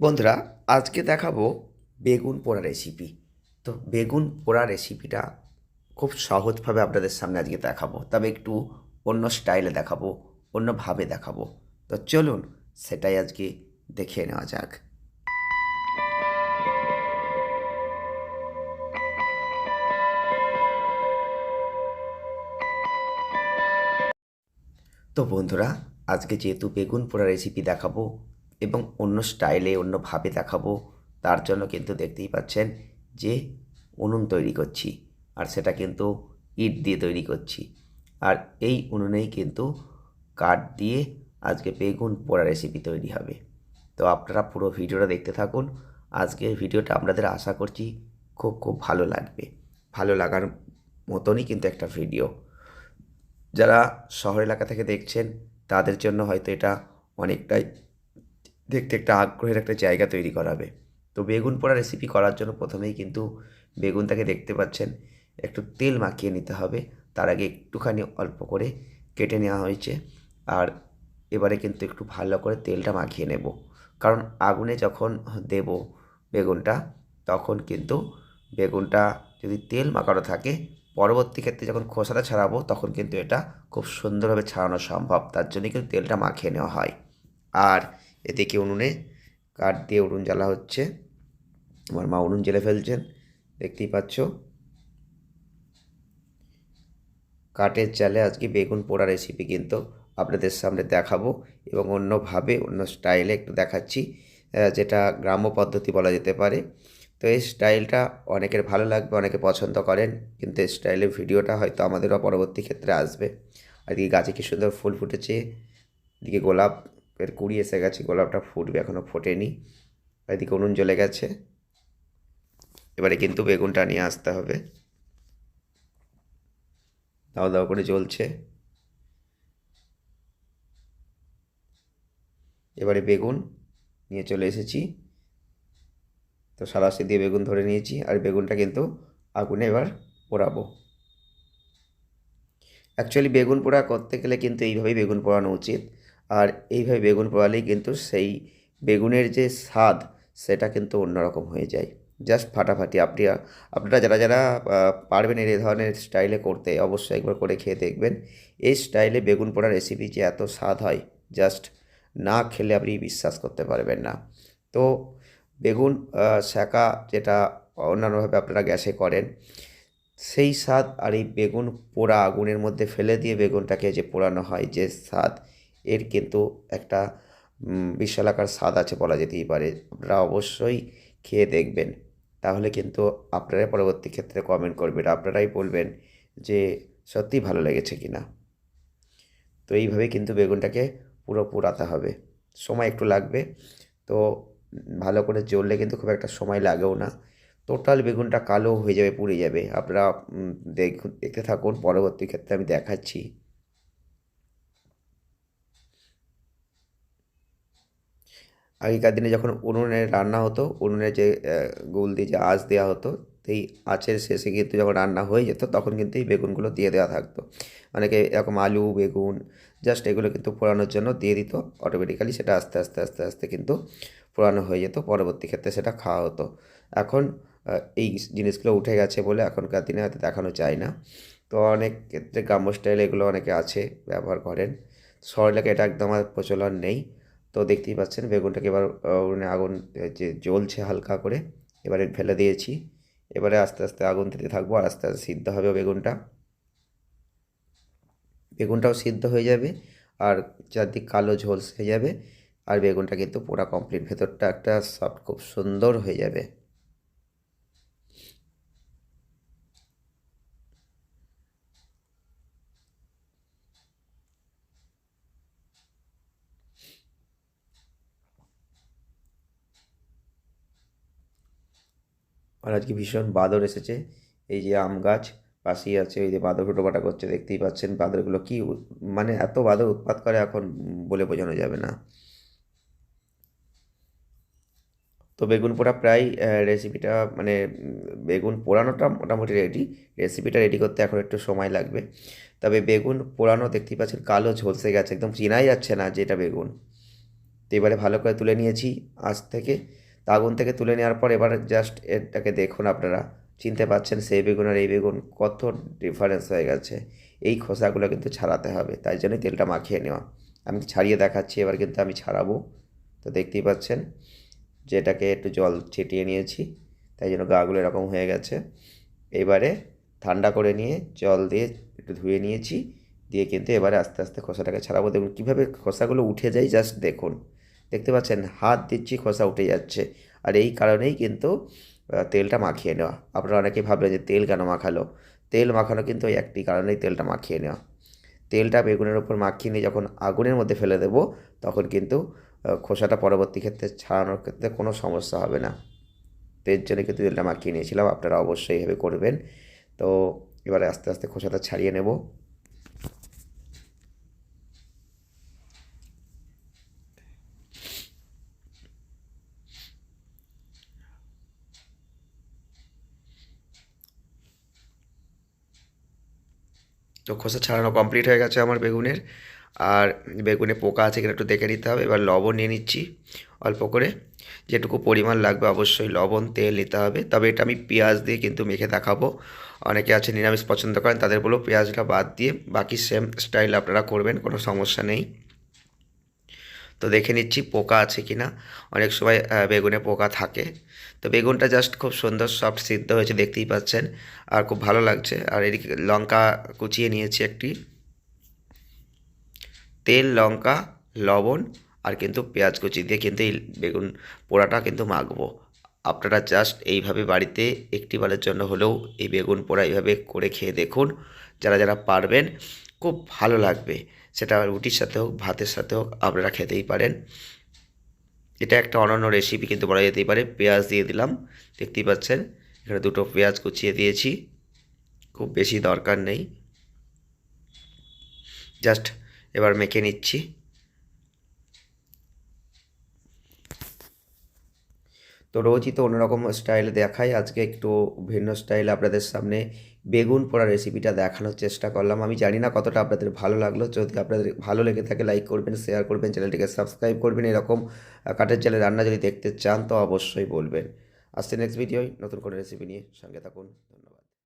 বন্ধুরা, আজকে দেখাবো বেগুন পোড়া রেসিপি তো বেগুন পোড়া রেসিপিটা খুব সহজভাবে আপনাদের সামনে আজকে দেখাবো। তবে একটু অন্য স্টাইলে দেখাবো, অন্যভাবে দেখাবো। তো চলুন, সেটাই আজকে দেখে নেওয়া যাক। তো বন্ধুরা, আজকে যেহেতু বেগুন পোড়া রেসিপি দেখাবো এবং অন্য স্টাইলে অন্যভাবে দেখাবো। তার জন্য কিন্তু দেখতেই পাচ্ছেন যে উনুন তৈরি করছি আর সেটা কিন্তু ইট দিয়ে তৈরি করছি। আর এই উনুনেই কিন্তু কাঠ দিয়ে আজকে বেগুন পোড়া রেসিপি তৈরি হবে। তো আপনারা পুরো ভিডিওটা দেখতে থাকুন। আজকের ভিডিওটা আপনাদের আশা করছি খুব খুব ভালো লাগবে। ভালো লাগার মতনই কিন্তু একটা ভিডিও। যারা শহর এলাকা থেকে দেখছেন, তাদের জন্য হয়তো এটা অনেকটাই দেখতে একটা আগ্রহের একটা জায়গা তৈরি করাবে। তো বেগুন পোড়া রেসিপি করার জন্য প্রথমেই কিন্তু বেগুনটাকে দেখতে পাচ্ছেন, একটু তেল মাখিয়ে নিতে হবে। তার আগে একটুখানি অল্প করে কেটে নেওয়া হয়েছে আর এবারে কিন্তু একটু ভালো করে তেলটা মাখিয়ে নেব। কারণ আগুনে যখন দেব বেগুনটা, তখন কিন্তু বেগুনটা যদি তেল মাখানো থাকে, পরবর্তী ক্ষেত্রে যখন খোসাটা ছাড়াবো, তখন কিন্তু এটা খুব সুন্দরভাবে ছাড়ানো সম্ভব। তার জন্যই কিন্তু তেলটা মাখিয়ে নেওয়া হয়। আর এদিকে উনুনে কাঠ দিয়ে উনুন জ্বালা হচ্ছে? আমার মা উনুন জ্বেলে ফেলছেন, দেখতেই পাচ্ছ। কাঠের চালে আজকে বেগুন পোড়া রেসিপি কিন্তু আপনাদের সামনে দেখাবো এবং অন্যভাবে, অন্য স্টাইলে একটু দেখাচ্ছি যেটা গ্রাম্য পদ্ধতি বলা যেতে পারে। তো এই স্টাইলটা অনেকের ভালো লাগবে, অনেকে পছন্দ করেন, কিন্তু এই স্টাইলের ভিডিওটা হয়তো আমাদেরও পরবর্তী ক্ষেত্রে আসবে। আর এদিকে গাছে কি সুন্দর ফুল ফুটেছে, এদিকে গোলাপের কুড়ি এসে গেছে, গোলাপটা ফুটবে এখনও ফোটেনি। এদিকে উনুন জ্বলে গেছে। এবারে কিন্তু বেগুনটা নিয়ে আসতে হবে। দাও দাও করে জ্বলছে। এবারে বেগুন নিয়ে চলে এসেছি। তো সারাশি দিয়ে বেগুন ধরে নিয়েছি আর বেগুনটা কিন্তু আগুনে এবার পোড়াবো। অ্যাকচুয়ালি বেগুন পোড়া করতে গেলে কিন্তু এইভাবেই বেগুন পোড়ানো উচিত। আর এইভাবে বেগুন পোড়ালেই কিন্তু সেই বেগুনের যে স্বাদ, সেটা কিন্তু অন্যরকম হয়ে যায়। জাস্ট ফাটাফাটি। আপনি, আপনারা যারা যারা পারবেন এই ধরনের স্টাইলে করতে, অবশ্যই একবার করে খেয়ে দেখবেন। এই স্টাইলে বেগুন পোড়া রেসিপি যে এত স্বাদ হয়, জাস্ট না খেলে আপনি বিশ্বাস করতে পারবেন না। তো বেগুন সেঁকা যেটা অন্যান্যভাবে আপনারা গ্যাসে করেন, সেই স্বাদ আর এই বেগুন পোড়া আগুনের মধ্যে ফেলে দিয়ে বেগুনটাকে যে পোড়ানো হয়, যে স্বাদ এর কিন্তু একটা বিশালাকার স্বাদ আছে বলা যেতেই পারে। আপনারা অবশ্যই খেয়ে দেখবেন। তাহলে কিন্তু আপনারাই পরবর্তী ক্ষেত্রে কমেন্ট করবেন। আপনারাই বলবেন যে সত্যিই ভালো লেগেছে কি না তো এইভাবে কিন্তু বেগুনটাকে পুরো পোড়াতে হবে। সময় একটু লাগবে। তো ভালো করে জ্বললে কিন্তু খুব একটা সময় লাগেও না। টোটাল বেগুনটা কালো হয়ে যাবে, পুড়ে যাবে। আপনারা দেখতে থাকুন। পরবর্তী ক্ষেত্রে আমি দেখাচ্ছি। আগেকার দিনে যখন উনুনে রান্না হতো, উনুনে যে গুল দিয়ে যে আঁচ দেওয়া হতো, সেই আঁচের শেষে কিন্তু যখন রান্না হয়ে যেত, তখন কিন্তু এই বেগুনগুলো দিয়ে দেওয়া থাকতো। অনেকে এরকম আলু, বেগুন, জাস্ট এগুলো কিন্তু পোড়ানোর জন্য দিয়ে দিত। অটোমেটিক্যালি সেটা আস্তে আস্তে আস্তে আস্তে কিন্তু পোড়ানো হয়ে যেত, পরবর্তী ক্ষেত্রে সেটা খাওয়া হতো। এখন এই জিনিসগুলো উঠে গেছে বলে এখনকার দিনে হয়তো দেখানো যায় না। তো অনেক ক্ষেত্রে গ্রাম্য স্টাইলে এগুলো অনেকে আছে, ব্যবহার করেন। শহর এলাকায় এটা একদম আর প্রচলন নেই। তো দেখতেই পাচ্ছেন বেগুনটাকে এবার উনি আগুন যে জ্বলছে হালকা করে, এবারে ফেলে দিয়েছি। এবারে আস্তে আস্তে আগুন দিতে থাকব আর আস্তে আস্তে সিদ্ধ হবে বেগুনটা। বেগুনটাও সিদ্ধ হয়ে যাবে আর চারদিক কালো ঝোলস হয়ে যাবে। আর বেগুনটা কিন্তু পুরা কমপ্লিট ভেতরটা একটা সফট খুব সুন্দর হয়ে যাবে। আর আজকে ভীষণ বাদর এসেছে। এই যে আম গাছ, পাশেই আছে এই যে বাদর হুটোপাটা করছে, দেখতেই পাচ্ছেন বাদরগুলো কি মানে এত বাদর উৎপাত করে এখন বলে বোঝানো যাবে না। তো বেগুন পোড়া প্রায় রেসিপিটা মানে বেগুন পোড়ানোটা মোটামুটি রেডি রেসিপিটা রেডি করতে এখন একটু সময় লাগবে। তবে বেগুন পোড়ানো দেখতেই পাচ্ছেন কালো ঝলসে গেছে, একদম চিনাই যাচ্ছে না যে এটা বেগুন। তো এবারে ভালো করে তুলে নিয়েছি আজ থেকে। তা আগুন থেকে তুলে নেওয়ার পর এবার জাস্ট এটাকে দেখুন আপনারা। চিনতে পাচ্ছেন সেই বেগুন আর এই বেগুন কত ডিফারেন্স হয়ে গেছে। এই খোসাগুলো কিন্তু ছাড়াতে হবে, তাই জন্যই তেলটা মাখিয়ে নেওয়া। আমি ছাড়িয়ে দেখাচ্ছি, এবার কিন্তু আমি ছাড়াবো। তো দেখতেই পাচ্ছেন যে এটাকে একটু জল ছিটিয়ে নিয়েছি, তাই জন্য গাগুলো এরকম হয়ে গেছে। এবারে ঠান্ডা করে নিয়ে জল দিয়ে একটু ধুয়ে নিয়েছি, দিয়ে কিন্তু এবারে আস্তে আস্তে খোসাটাকে ছাড়াবো। দেখুন কীভাবে খোসাগুলো উঠে যায় জাস্ট দেখুন। দেখতে পাচ্ছেন, হাত দিচ্ছি খোসা উঠে যাচ্ছে। আর এই কারণেই কিন্তু তেলটা মাখিয়ে নেওয়া। আপনারা অনেকেই ভাবলেন যে তেল কেন মাখালো? তেল মাখানো কিন্তু ওই একটি কারণেই তেলটা মাখিয়ে নেওয়া। তেলটা বেগুনের ওপর মাখিয়ে নিয়ে যখন আগুনের মধ্যে ফেলে দেবো, তখন কিন্তু খোসাটা পরবর্তী ক্ষেত্রে ছাড়ানোর ক্ষেত্রে কোনো সমস্যা হবে না। তো এর জন্য কিন্তু তেলটা মাখিয়ে নিয়েছিলাম, আপনারা অবশ্যই এভাবে করবেন। তো এবারে আস্তে আস্তে খোসাটা ছাড়িয়ে নেব। তো খোসা ছাড়ানো কমপ্লিট হয়ে গেছে আমার বেগুনের। আর বেগুনে পোকা আছে কিনা একটু দেখে নিতে হবে। এবার লবণ নিয়ে নিচ্ছি অল্প করে। যেটুকু পরিমাণ লাগবে অবশ্যই লবণ, তেল নিতে হবে। তবে এটা আমি পেঁয়াজ দিয়ে কিন্তু মেখে দেখাবো। অনেকে আছে নিরামিষ পছন্দ করেন, তাদের বলেও পেঁয়াজটা বাদ দিয়ে বাকি সেম স্টাইল আপনারা করবেন, কোনো সমস্যা নেই। তো দেখে নিচ্ছি পোকা আছে কি না অনেক সময় বেগুনে পোকা থাকে। তো বেগুনটা জাস্ট খুব সুন্দর সফট সিদ্ধ হয়েছে, দেখতেই পাচ্ছেন। আর খুব ভালো লাগছে। আর এদিকে লঙ্কা কুচিয়ে নিয়েছি একটি। তেল, লঙ্কা, লবণ আর কিন্তু পেঁয়াজ কুচি দিয়ে কিন্তু এই বেগুন পোড়াটা কিন্তু মাখবো। আপনারা জাস্ট এইভাবে বাড়িতে একটি বারের জন্য হলেও এই বেগুন পোড়া এইভাবে করে খেয়ে দেখুন। যারা যারা পারবেন, খুব ভালো লাগবে। সেটা রুটির সাথে হোক, ভাতের সাথে হোক, আপনারা খেতেই পারেন। এটা একটা অনন্য রেসিপি কিন্তু বলা যেতেই পারে। পেঁয়াজ দিয়ে দিলাম, দেখতেই পাচ্ছেন, এখানে দুটো পেঁয়াজ কুচিয়ে দিয়েছি। খুব বেশি দরকার নেই। জাস্ট এবার মেখে নিচ্ছি। তো রোজই তো অন্যরকম স্টাইলে দেখাই, আজকে একটু ভিন্ন স্টাইল আপনাদের সামনে বেগুন পোড়া রেসিপিটা দেখানোর চেষ্টা করলাম। আমি জানি না কতটা আপনাদের ভালো লাগল। যদি আপনাদের ভালো লেগে থাকে লাইক করবেন শেয়ার করবেন, চ্যানেলটিকে সাবস্ক্রাইব করবেন। এরকম কাঠের চালের রান্না যদি দেখতে চান, তো অবশ্যই বলবেন। আসছে নেক্সট ভিডিওয় নতুন কোনো রেসিপি নিয়ে। সঙ্গে থাকুন। ধন্যবাদ।